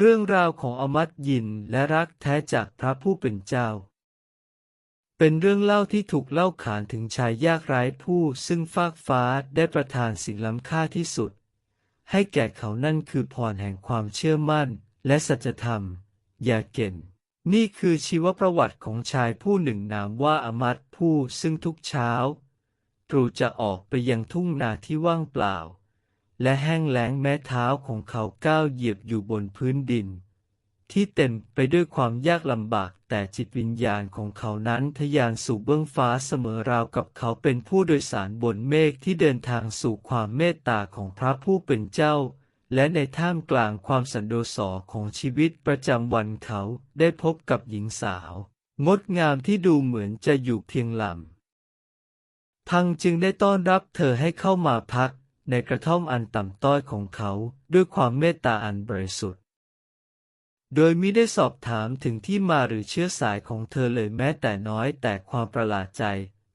เรื่องราวของอมัดยินและรักแท้จากพระผู้เป็นเจ้า เป็นเรื่องเล่าที่ถูกเล่าขานถึงชายยากไร้ผู้ซึ่งฟากฟ้าได้ประทานสิ่งล้ำค่าที่สุด ให้แก่เขานั่นคือพรแห่งความเชื่อมั่นและสัจธรรม อย่าเก่นนี่คือชีวประวัติของชายผู้หนึ่งนามว่าอมัดผู้ซึ่งทุกเช้าตรูจะออกไปยังทุ่งนาที่ว่างเปล่า และแห้งแล้งแม้เท้าของเขาก้าวเหยียบอยู่บนพื้นดิน ที่เต็มไปด้วยความยากลำบากแต่จิตวิญญาณของเขานั้นทะยานสู่เบื้องฟ้าเสมอราวกับเขาเป็นผู้โดยสารบนเมฆที่เดินทางสู่ความเมตตาของพระผู้เป็นเจ้า และในท่ามกลางความสันโดษของชีวิตประจำวันเขาได้พบกับหญิงสาว งดงามที่ดูเหมือนจะอยู่เพียงลำพังจึงได้ต้อนรับเธอให้เข้ามาพัก ในกระท่อมอันต่ำต้อยของเขาด้วยความเมตตาอันบริสุทธิ์ โดยมิได้สอบถามถึงที่มาหรือเชื้อสายของเธอเลยแม้แต่น้อยแต่ความประหลาดใจ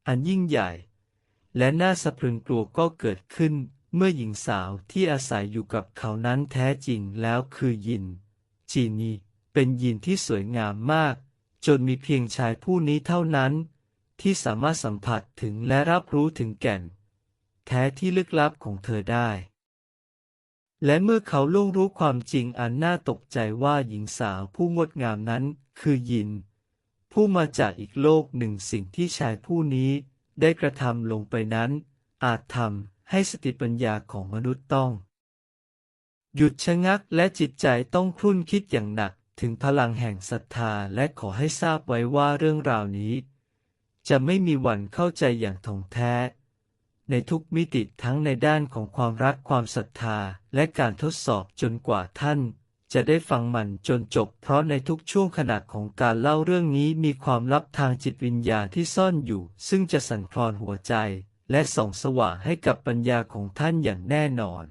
อันยิ่งใหญ่ และน่าสะพรึงกลัวก็เกิดขึ้น เมื่อหญิงสาวที่อาศัยอยู่กับเขานั้นแท้จริงแล้วคือยิน จีนีเป็นยินที่สวยงามมาก จนมีเพียงชายผู้นี้เท่านั้น ที่สามารถสัมผัสถึงและรับรู้ถึงแก่น แท้ที่ลึกลับของเธอได้ และเมื่อเขาล่วงรู้ความจริงอันน่าตกใจว่าหญิงสาวผู้งดงามนั้นคือยิน ผู้มาจากอีกโลกหนึ่งสิ่งที่ชายผู้นี้ได้กระทำลงไปนั้น อาจทำให้สติปัญญาของมนุษย์ต้อง หยุดชะงักและจิตใจต้องครุ่นคิดอย่างหนักถึงพลังแห่งศรัทธาและขอให้ทราบไว้ว่าเรื่องราวนี้ จะไม่มีวันเข้าใจอย่างถ่องแท้ ในทุกมิติทั้งในด้านของความรักความศรัทธา และการทดสอบจนกว่าท่าน จะได้ฟังมันจนจบ เพราะในทุกช่วงขณะของการเล่าเรื่องนี้มีความลับทางจิตวิญญาณที่ซ่อนอยู่ ซึ่งจะสั่นคลอนหัวใจ และส่องสว่างให้กับปัญญาของท่านอย่างแน่นอน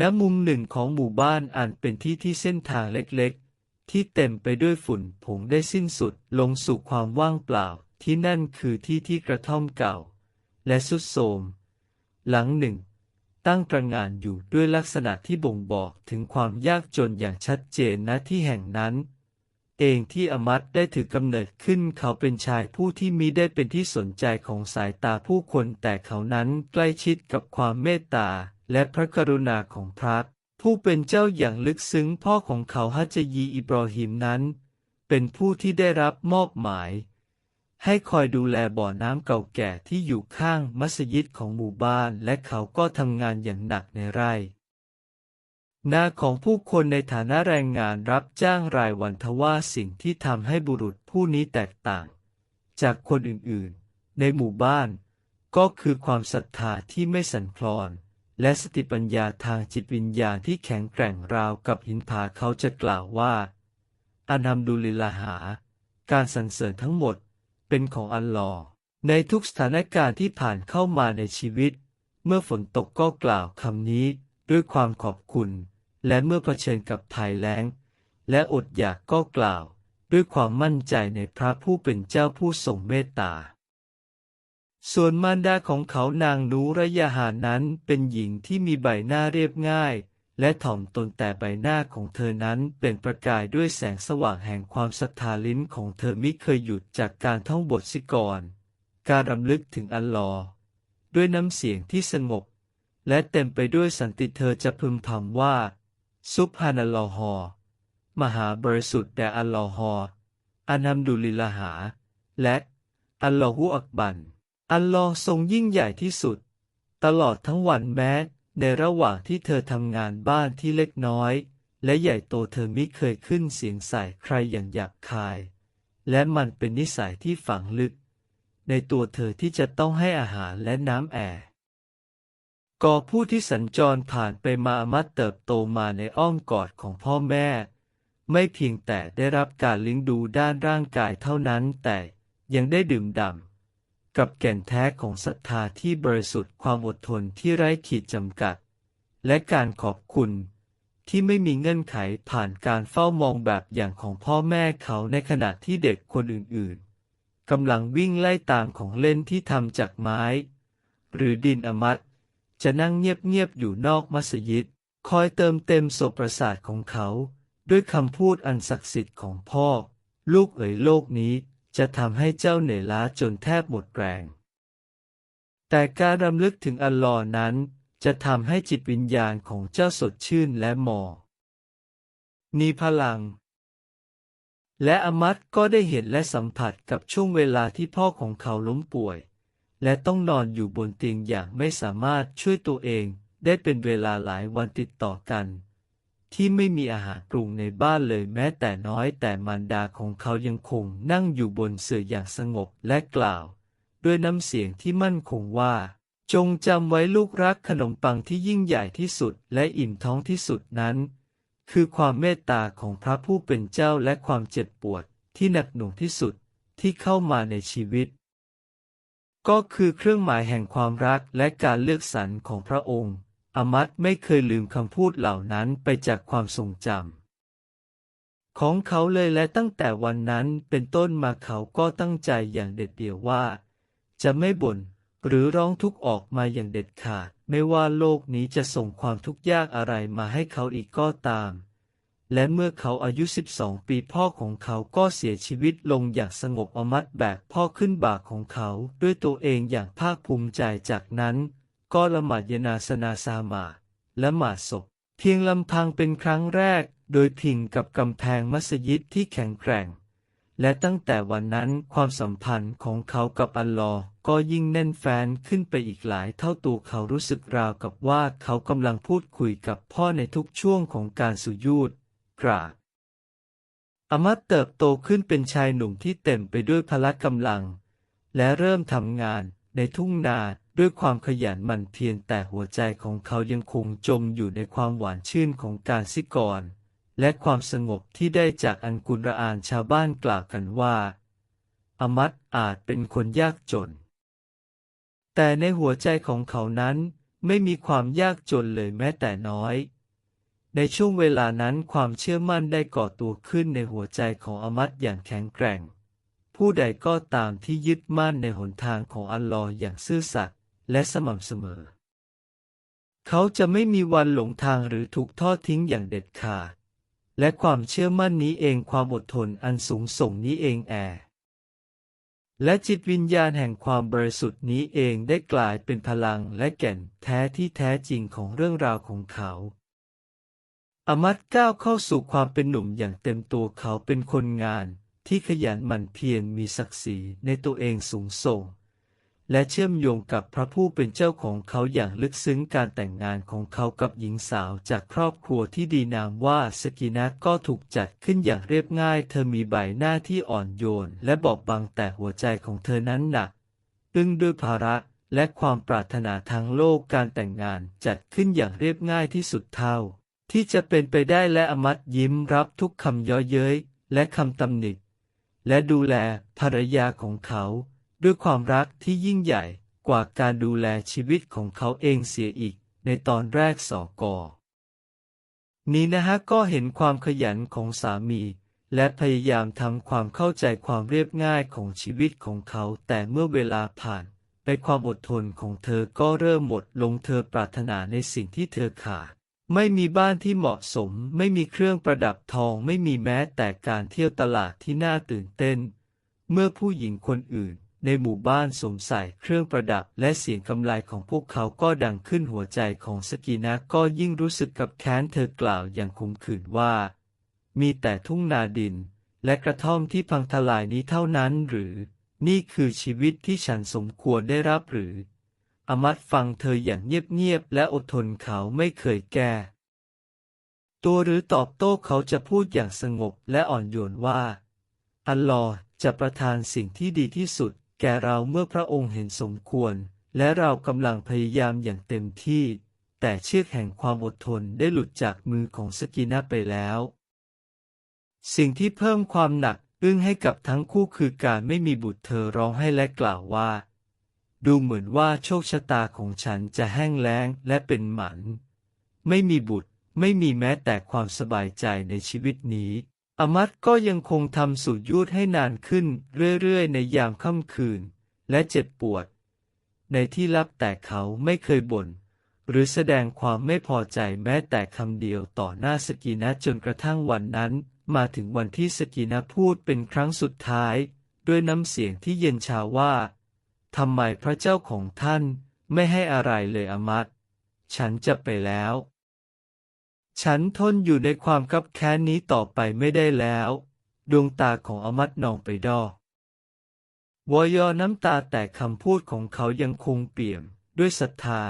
ณมุมหนึ่งของหมู่บ้านอันเป็นที่ที่เส้นทางเล็กๆ ที่เต็มไปด้วยฝุ่นผงได้สิ้นสุดลงสู่ความว่างเปล่า ที่นั่นคือที่ที่กระท่อมเก่า และสุดโทมหลังหนึ่ง ตั้งตระงานอยู่ด้วยลักษณะที่บ่งบอกถึงความยากจนอย่างชัดเจนณที่แห่งนั้น เองที่อมัตได้ถือกำเนิดขึ้นเขาเป็นชายผู้ที่มีได้เป็นที่สนใจของสายตาผู้คนแต่เขานั้นใกล้ชิดกับความเมตตาและพระกรุณาของพระผู้เป็นเจ้าอย่างลึกซึ้งพ่อของเขาฮัจญีอิบรอฮิมนั้น เป็นผู้ที่ได้รับมอบหมาย ให้คอยดูแลบ่อน้ำเก่าแก่ที่อยู่ข้างมัสยิดของหมู่บ้าน และเขาก็ทำงานอย่างหนักในไร่นาของผู้คนในฐานะแรงงานรับจ้างรายวันทว่าสิ่งที่ทำให้บุรุษผู้นี้แตกต่าง จากคนอื่นๆ ในหมู่บ้าน ก็คือความศรัทธาที่ไม่สั่นคลอน และสติปัญญาทางจิตวิญญาณที่แข็งแกร่งราวกับหินผาเขาจะกล่าวว่าอานัมดุลิลลาหา การสรรเสริญทั้งหมด เป็นของอัลลอฮ์ในทุกสถานการณ์ที่ผ่านเข้ามาในชีวิต เมื่อฝนตกก็กล่าวคำนี้ด้วยความขอบคุณ และเมื่อเผชิญกับภัยแล้ง และอดอยากก็กล่าว ด้วยความมั่นใจในพระผู้เป็นเจ้าผู้ทรงเมตตา ส่วนมารดาของเขานางนูระยาหานั้นเป็นหญิงที่มีใบหน้าเรียบง่าย และถ่อมตนแต่ใบหน้าของเธอนั้นเป็นประกายด้วยแสงสว่างแห่งความศรัทธาลิ้นของเธอมิเคยหยุดจากการท่องบทสิกร การรำลึกถึงอัลลอฮ์ด้วยน้ำเสียงที่สงบ และเต็มไปด้วยสันติเธอจะพึมพำว่า ซุบฮานัลลอฮอมหาบริสุทธิ์แด่อัลลอฮออานัมดุลิลลาหา และอัลลอฮุอักบัน อัลลอฮ์ทรงยิ่งใหญ่ที่สุด ตลอดทั้งวันแม้ ในระหว่างที่เธอทำงานบ้านที่เล็กน้อย และใหญ่โตเธอม่เคยขึ้นเสียงใส่ใครอย่างหยาบคาย และมันเป็นนิสัยที่ฝังลึก ในตัวเธอที่จะต้องให้อาหารและน้ำแอร์ก่อผู้ที่สัญจรผ่านไปมามัดเติบโตมาในอ้อมกอดของพ่อแม่ ไม่เพียงแต่ได้รับการเลี้ยงดูด้านร่างกายเท่านั้นแต่ยังได้ดื่มด่ำ กับแก่นแท้ของศรัทธาที่บริสุทธิ์ความอดทนที่ไร้ขีดจำกัด และการขอบคุณ ที่ไม่มีเงื่อนไขผ่านการเฝ้ามองแบบอย่างของพ่อแม่เขาในขณะที่เด็กคนอื่นๆกำลังวิ่งไล่ตามของเล่นที่ทำจากไม้ หรือดินอมัดจะนั่งเงียบๆอยู่นอกมัสยิด คอยเติมเต็มโสประสาทของเขา ด้วยคำพูดอันศักดิ์สิทธิ์ของพ่อ ลูกเอ๋ยโลกนี้ จะทำให้เจ้าเหนื่อยล้าจนแทบหมดแรง แต่การรำลึกถึงอัลลอฮ์นั้น จะทำให้จิตวิญญาณของเจ้าสดชื่นและหมอมีพลัง และอามัดก็ได้เห็นและสัมผัสกับช่วงเวลาที่พ่อของเขาล้มป่วย และต้องนอนอยู่บนเตียงอย่างไม่สามารถช่วยตัวเองได้เป็นเวลาหลายวันติดต่อกัน ที่ไม่มีอาหารปรุงในบ้านเลยแม้แต่น้อยแต่มารดาของเขายังคงนั่งอยู่บนเสื่ออย่างสงบและกล่าว ด้วยน้ำเสียงที่มั่นคงว่า จงจำไว้ลูกรักขนมปังที่ยิ่งใหญ่ที่สุดและอิ่มท้องที่สุดนั้น คือความเมตตาของพระผู้เป็นเจ้าและความเจ็บปวดที่หนักหน่วงที่สุดที่เข้ามาในชีวิต ก็คือเครื่องหมายแห่งความรักและการเลือกสรรของพระองค์ อมัดไม่เคยลืมคำพูดเหล่านั้นไปจากความทรงจำของเขาเลยและตั้งแต่วันนั้นเป็นต้นมาเขาก็ตั้งใจอย่างเด็ดเดี่ยวว่า จะไม่บ่นหรือร้องทุกข์ออกมาอย่างเด็ดขาด ไม่ว่าโลกนี้จะส่งความทุกข์ยากอะไรมาให้เขาอีกก็ตาม และเมื่อเขาอายุ 12 ปีพ่อของเขาก็เสียชีวิตลงอย่างสงบอมัดแบกพ่อขึ้นบาของเขาด้วยตัวเองอย่างภาคภูมิใจจากนั้น ก็ละหมาดยนาสนาซามาและหมาดศพ เพียงลำพังเป็นครั้งแรก โดยพิงกับกำแพงมัสยิดที่แข็งแกร่ง และตั้งแต่วันนั้นความสัมพันธ์ของเขากับอัลลอฮ์ก็ยิ่งแน่นแฟนขึ้นไปอีกหลายเท่าตัวเขารู้สึกราวกับว่าเขากำลังพูดคุยกับพ่อในทุกช่วงของการสุญูดกราบอามัดเติบโตขึ้นเป็นชายหนุ่มที่เต็มไปด้วยพละกำลัง และเริ่มทำงานในทุ่งนา ด้วยความขยันหมั่นเพียรแต่หัวใจของเขายังคงจมอยู่ในความหวานชื่นของการสิกร และความสงบที่ได้จากอันกุรอานชาวบ้านกล่าวกันว่า อมัดอาจเป็นคนยากจน แต่ในหัวใจของเขานั้นไม่มีความยากจนเลยแม้แต่น้อย ในช่วงเวลานั้นความเชื่อมั่นได้ก่อตัวขึ้นในหัวใจของอมัดอย่างแข็งแกร่ง ผู้ใดก็ตามที่ยึดมั่นในหนทางของอัลลอฮ์อย่างซื่อสัตย์ และสม่ำเสมอ เขาจะไม่มีวันหลงทางหรือถูกทอดทิ้งอย่างเด็ดขาด และความเชื่อมั่นนี้เองความอดทนอันสูงส่งนี้เองแอและจิตวิญญาณแห่งความบริสุทธิ์นี้เองได้กลายเป็นพลังและแก่นแท้ที่แท้จริงของเรื่องราวของเขา อมัดก้าวเข้าสู่ความเป็นหนุ่มอย่างเต็มตัวเขาเป็นคนงานที่ขยันหมั่นเพียรมีศักดิ์ศรีในตัวเองสูงส่ง และเชื่อมโยงกับพระผู้เป็นเจ้าของเขาอย่างลึกซึ้งการแต่งงานของเขากับหญิงสาวจากครอบครัวที่ดีนามว่าสกีนะก็ถูกจัดขึ้นอย่างเรียบง่าย เธอมีใบหน้าที่อ่อนโยน และบอบบางแต่หัวใจของเธอนั้นหนักอึ้งด้วยภาระและความปรารถนาทางโลกการแต่งงานจัดขึ้นอย่างเรียบง่ายที่สุดเท่า ที่จะเป็นไปได้และอมัดยิ้มรับทุกคำย้อเย้ยและคำตำหนิและดูแลภรรยาของเขา ด้วยความรักที่ยิ่งใหญ่กว่าการดูแลชีวิตของเขาเองเสียอีก ในตอนแรกสอกอนี้นะฮะก็เห็นความขยันของสามี และพยายามทำความเข้าใจความเรียบง่ายของชีวิตของเขา แต่เมื่อเวลาผ่าน ไปความอดทนของเธอก็เริ่มหมดลงเธอปรารถนาในสิ่งที่เธอขาดไม่มีบ้านที่เหมาะสม ไม่มีเครื่องประดับทองไม่มีแม้แต่การเที่ยวตลาดที่น่าตื่นเต้น เมื่อผู้หญิงคนอื่น ในหมู่บ้านสวมใส่เครื่องประดับและเสียงกำไลของพวกเขาก็ดังขึ้นหัวใจของสกีนะก็ยิ่งรู้สึกกับแค้นเธอกล่าวอย่างคมขืนว่า มีแต่ทุ่งนาดิน และกระท่อมที่พังทลายนี้เท่านั้นหรือ นี่คือชีวิตที่ฉันสมควรได้รับหรือ อมัดฟังเธออย่างเงียบๆและอดทนเขาไม่เคยแก้ตัวหรือตอบโต้เขาจะพูดอย่างสงบและอ่อนโยนว่า อัลลอฮ์จะประทานสิ่งที่ดีที่สุด แก่เราเมื่อพระองค์เห็นสมควร และเรากำลังพยายามอย่างเต็มที่ แต่เชือกแห่งความอดทนได้หลุดจากมือของสกีนาไปแล้ว สิ่งที่เพิ่มความหนักอึ้งให้กับทั้งคู่คือการไม่มีบุตรเธอร้องให้และกล่าวว่า ดูเหมือนว่าโชคชะตาของฉันจะแห้งแล้งและเป็นหมัน ไม่มีบุตรไม่มีแม้แต่ความสบายใจในชีวิตนี้ อมัดก็ยังคงทำสุดยุดให้นานขึ้นเรื่อยๆ ในยามค่ำคืน และเจ็บปวด ในที่ลับแต่เขาไม่เคยบ่นหรือแสดงความไม่พอใจแม้แต่คำเดียวต่อหน้าสกีนะจนกระทั่งวันนั้น มาถึงวันที่สกีนะพูดเป็นครั้งสุดท้าย ด้วยน้ำเสียงที่เย็นชาว่าทำไมพระเจ้าของท่านไม่ให้อะไรเลยอมัด ฉันจะไปแล้ว ฉันทนอยู่ในความคับแค้นนี้ต่อไปไม่ได้แล้ว ดวงตาของอมัดนองไปดอวอยอน้ำตาแต่คำพูดของเขายังคงเปี่ยมด้วยศรัทธา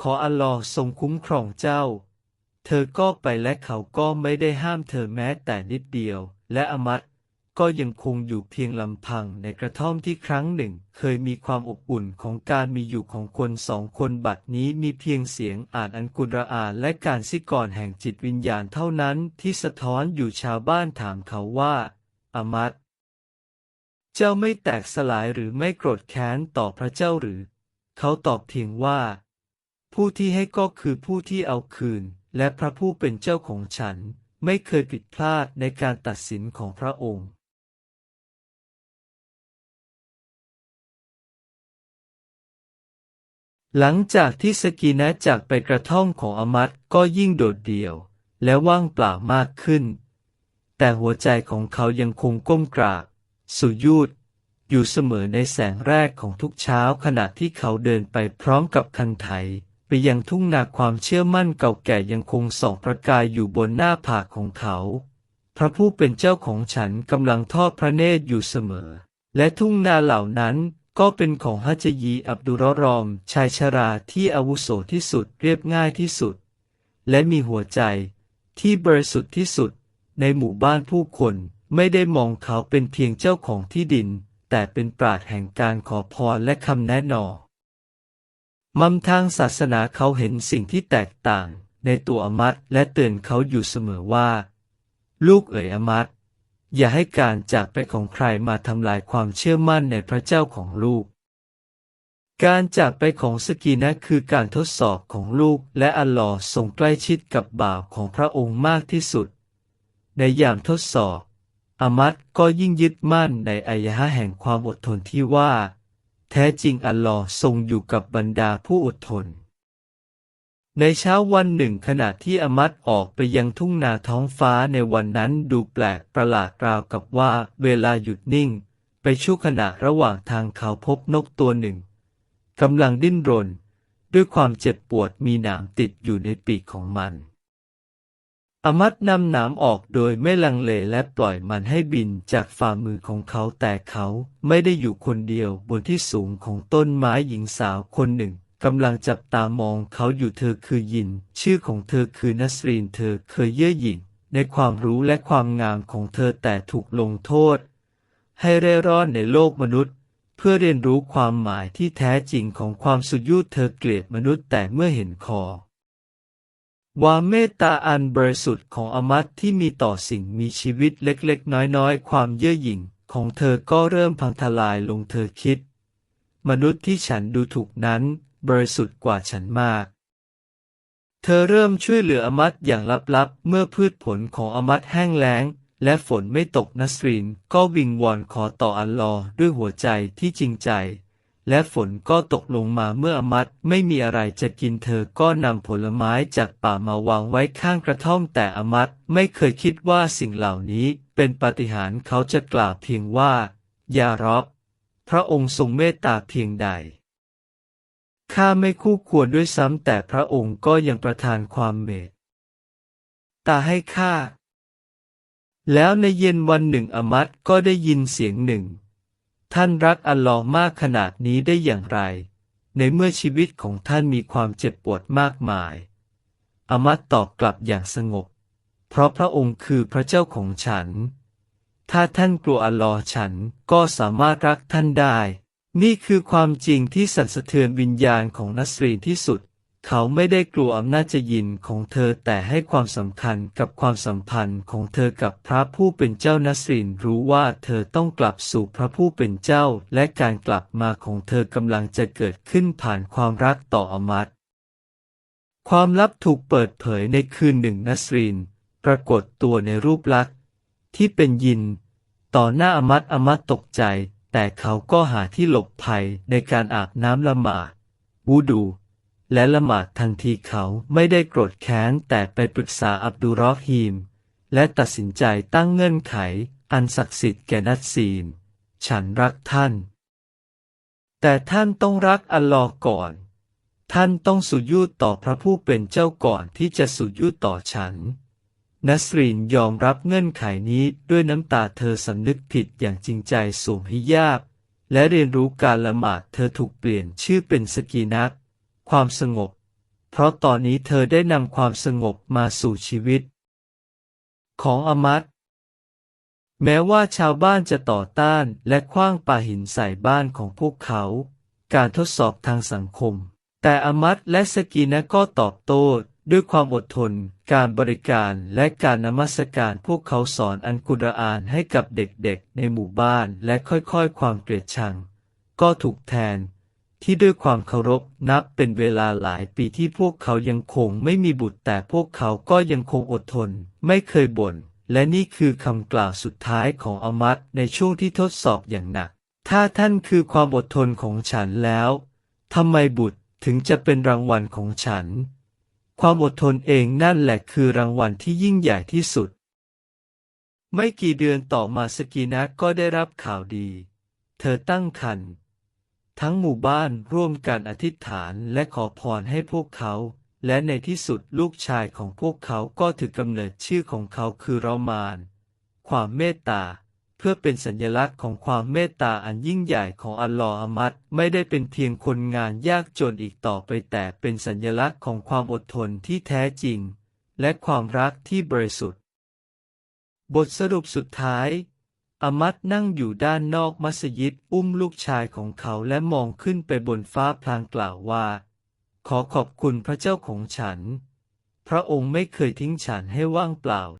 ขออัลลอฮ์ทรงคุ้มครองเจ้า เธอก็ไปและเขาก็ไม่ได้ห้ามเธอแม้แต่นิดเดียว และอมัด ก็ยังคงอยู่เพียงลำพังในกระท่อมที่ครั้งหนึ่ง เคยมีความอบอุ่นของการมีอยู่ของคนสองคนบัดนี้มีเพียงเสียงอ่านอันกุรอานและการสิกรแห่งจิตวิญญาณเท่านั้นที่สะท้อนอยู่ชาวบ้านถามเขาว่าอามัดเจ้าไม่แตกสลายหรือไม่โกรธแค้นต่อพระเจ้าหรือ เขาตอบเพียงว่า ผู้ที่ให้ก็คือผู้ที่เอาคืน และพระผู้เป็นเจ้าของฉัน ไม่เคยผิดพลาดในการตัดสินของพระองค์ หลังจากที่สกีนะจากไปกระท่อมของอมัดก็ยิ่งโดดเดี่ยว และว่างเปล่ามากขึ้น แต่หัวใจของเขายังคงก้มกราบสุยูดอยู่เสมอในแสงแรกของทุกเช้าขณะที่เขาเดินไปพร้อมกับคันไถ ไปยังทุ่งนาความเชื่อมั่นเก่าแก่ยังคงส่องประกายอยู่บนหน้าผากของเขา พระผู้เป็นเจ้าของฉันกำลังทอดพระเนตรอยู่เสมอ และทุ่งนาเหล่านั้น ก็เป็นของฮัจยีอับดุลรอม ชายชราที่อาวุโสที่สุดเรียบง่ายที่สุด และมีหัวใจที่บริสุทธิ์ที่สุด ในหมู่บ้านผู้คนไม่ได้มองเขาเป็นเพียงเจ้าของที่ดิน แต่เป็นปราดแห่งการขอพรและคำแนะนำมัมทางศาสนาเขาเห็นสิ่งที่แตกต่างในตัวอมัดและเตือนเขาอยู่เสมอว่า ลูกเอ๋ยอมัด อย่าให้การจากไปของใครมาทำลายความเชื่อมั่นในพระเจ้าของลูก การจากไปของสกีนะคือการทดสอบของลูกและอัลลอฮ์ทรงใกล้ชิดกับบ่าวของพระองค์มากที่สุด ในยามทดสอบอามัดก็ยิ่งยึดมั่นในอายะแห่งความอดทนที่ว่า แท้จริงอัลลอฮ์ทรงอยู่กับบรรดาผู้อดทน ในเช้าวันหนึ่งขณะที่อมัดออกไปยังทุ่งนาท้องฟ้าในวันนั้นดูแปลกประหลาดราวกับว่าเวลาหยุดนิ่ง ไปชั่วขณะระหว่างทางเขาพบนกตัวหนึ่งกำลังดิ้นรน ด้วยความเจ็บปวดมีหนามติดอยู่ในปีกของมัน อมัดนำหนามออกโดยไม่ลังเลและปล่อยมันให้บินจากฝ่ามือของเขาแต่เขาไม่ได้อยู่คนเดียวบนที่สูงของต้นไม้หญิงสาวคนหนึ่ง กำลังจับตามองเขาอยู่เธอคือยิน ชื่อของเธอคือนัสรีนเธอเคยเย่อหยิ่งในความรู้และความงามของเธอแต่ถูกลงโทษ ให้เร่ร่อนในโลกมนุษย์ เพื่อเรียนรู้ความหมายที่แท้จริงของความสุดยุดเธอเกลียดมนุษย์แต่เมื่อเห็นคอความเมตตาอันบริสุทธิ์ของอมัตที่มีต่อสิ่งมีชีวิตเล็กๆ น้อยๆ ความเย่อหยิ่งของเธอก็เริ่มพังทลายลงเธอคิด มนุษย์ที่ฉันดูถูกนั้น บริสุทธิ์กว่าฉันมาก เธอเริ่มช่วยเหลืออมัตอย่างลับๆ เมื่อพืชผลของอมัตแห้งแล้ง และฝนไม่ตกนัสรีนก็วิงวอนขอต่ออัลลอฮ์ด้วยหัวใจที่จริงใจ และฝนก็ตกลงมาเมื่ออมัดไม่มีอะไรจะกินเธอก็นำผลไม้จากป่ามาวางไว้ข้างกระท่อมแต่อมัดไม่เคยคิดว่าสิ่งเหล่านี้เป็นปาฏิหาริย์เขาจะกล่าวเพียงว่า ยารอบพระองค์ทรงเมตตาเพียงใด ข้าไม่คู่ควรด้วยซ้ำแต่พระองค์ก็ยังประทานความเมตตาให้ข้า แล้วในเย็นวันหนึ่งอมัดก็ได้ยินเสียงหนึ่ง ท่านรักอัลลอฮ์มากขนาดนี้ได้อย่างไร ในเมื่อชีวิตของท่านมีความเจ็บปวดมากมาย อมัดตอบกลับอย่างสงบ เพราะพระองค์คือพระเจ้าของฉัน ถ้าท่านกลัวอัลลอฮ์ฉันก็สามารถรักท่านได้ นี่คือความจริงที่สั่นสะเทือนวิญญาณของนัสรีนที่สุด เขาไม่ได้กลัวอำนาจจะยินของเธอแต่ให้ความสำคัญกับความสัมพันธ์ของเธอกับพระผู้เป็นเจ้านัสรินรู้ว่าเธอต้องกลับสู่พระผู้เป็นเจ้า และการกลับมาของเธอกำลังจะเกิดขึ้นผ่านความรักต่ออมัดความลับถูกเปิดเผยในคืนหนึ่งนัสรินปรากฏตัวในรูปลักษณ์ที่เป็นยิน ต่อหน้าอมัดอมัดตกใจ แต่เขาก็หาที่หลบภัยในการอาบน้ำละหมาดวูดู และละหมาดทันทีเขาไม่ได้โกรธแค้นแต่ไปปรึกษาอับดุลรอฮีม และตัดสินใจตั้งเงื่อนไข อันศักดิ์สิทธิ์แก่นัดซีน ฉันรักท่าน แต่ท่านต้องรักอัลลอฮ์ก่อน ท่านต้องสุญูดต่อพระผู้เป็นเจ้าก่อนที่จะสุญูดต่อฉัน นัสรีนยอมรับเงื่อนไขนี้ด้วยน้ำตาเธอสำนึกผิดอย่างจริงใจสวมฮิญาบและเรียนรู้การละหมาดเธอถูกเปลี่ยนชื่อเป็นสกีนัก ความสงบ เพราะตอนนี้เธอได้นำความสงบมาสู่ชีวิต ของอมัดแม้ว่าชาวบ้านจะต่อต้านและคว้างปาหินใส่บ้านของพวกเขา การทดสอบทางสังคม แต่อมัดและสกีนะก็ตอบโต้ ด้วยความอดทน การบริการและการนมัสการพวกเขาสอนอันกุรอานให้กับเด็กๆ ในหมู่บ้านและค่อยๆ ความเกลียดชัง ก็ถูกแทน ที่ด้วยความเคารพนับเป็นเวลาหลายปีที่พวกเขายังคงไม่มีบุตรแต่พวกเขาก็ยังคงอดทน ไม่เคยบ่น และนี่คือคำกล่าวสุดท้ายของอามัดในช่วงที่ทดสอบอย่างหนัก ถ้าท่านคือความอดทนของฉันแล้วทำไมบุตรถึงจะเป็นรางวัลของฉัน ความอดทนเองนั่นแหละคือรางวัลที่ยิ่งใหญ่ที่สุด ไม่กี่เดือนต่อมาสกีนักก็ได้รับข่าวดี เธอตั้งครรภ์ทั้งหมู่บ้านร่วมกันอธิษฐานและขอพรให้พวกเขา และในที่สุดลูกชายของพวกเขาก็ถือกำเนิดชื่อของเขาคือรอมาน ความเมตตา พื่อเป็นสัญลักษณ์ของความเมตตาอันยิ่งใหญ่ของอัลลอฮ์อามัดไม่ได้เป็นเพียงคนงานยากจนอีกต่อไปแต่เป็นสัญลักษณ์ของความอดทนที่แท้จริง และความรักที่บริสุทธิ์ บทสรุปสุดท้ายอามัดนั่งอยู่ด้านนอกมัสยิดอุ้มลูกชายของเขาและมองขึ้นไปบนฟ้าพลางกล่าวว่า ขอขอบคุณพระเจ้าของฉัน พระองค์ไม่เคยทิ้งฉันให้ว่างเปล่า